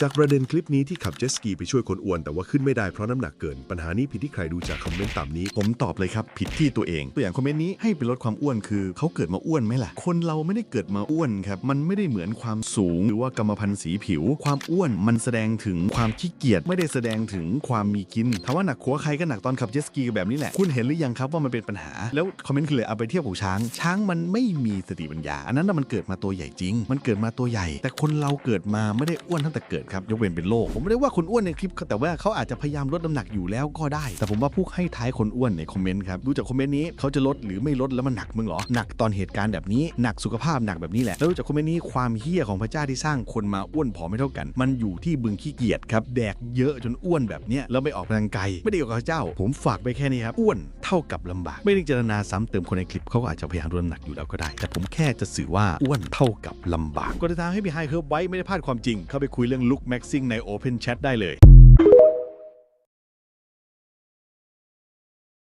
จากประเด็นคลิปนี้ที่ขับเจ็ตสกีไปช่วยคนอ้วนแต่ว่าขึ้นไม่ได้เพราะน้ำหนักเกิน ปัญหานี้ผิดที่ใครดูจากคอมเมนต์ต่ำนี้ ผมตอบเลยครับ ผิดที่ตัวเอง ตัวอย่างคอมเมนต์นี้ให้ไปลดความอ้วนคือเขาเกิดมาอ้วนไหมล่ะ คนเราไม่ได้เกิดมาอ้วนครับ มันไม่ได้เหมือนความสูง หรือว่ากรรมพันธุ์สีผิว ความอ้วนมันแสดงถึงความขี้เกียจไม่ได้แสดงถึงความมีกินถามว่าหนักหัวใครก็หนักตอนขับเจ็ตสกีแบบนี้แหละคุณเห็นหรือยังครับว่ามันเป็นปัญหา แล้วคอมเมนต์คือเลยเอาไปเทียบกับช้าง ช้างมันไม่มีสติปัญญา อันนั้นมันเกิดมาตัวใหญ่จริง มันเกิดมาตัวใหญ่ แต่คนเราเกิดมาไม่ได้อ้วนตั้งแต่เกิดครับยกเว้นเป็นโรคผมไม่ได้ว่าคนอ้วนในคลิป แต่ว่าเขาอาจจะพยายามลดน้ำหนักอยู่แล้วก็ได้ แต่ผมว่าผู้ให้ท้ายคนอ้วนในคอมเมนต์ครับดูจากคอมเมนต์นี้เขาจะลดหรือไม่ลดแล้วมันหนักมึงเหรอหนักตอนเหตุการณ์แบบนี้หนักสุขภาพหนักแบบนี้แหละแล้วดูจากคอมเมนต์นี้ความเฮี้ยของพระเจ้าที่สร้างคนมาอ้วนผอมไม่เท่ากัน มันอยู่ที่บึงขี้เกียจครับแดกเยอะจนอ้วนแบบเนี้ยแล้วไม่ออกกำลังกายไม่ได้กับพระเจ้า ผมฝากไปแค่นี้ครับอ้วน เท่ากับลำบาก ไม่ได้เจรนาซ้ำเติมคนในคลิปเขาก็อาจจะพยายามลดน้ำหนักอยู่แล้วก็ได้ แต่ผมแค่จะสื่อว่าอ้วนเท่ากับลำบากกดติดตามให้พี่ไฮเคิร์ฟไว้ไม่ได้พลาดความจริง เข้าไปคุยเรื่องลุคแม็กซิ่งใน Open Chat ได้เลย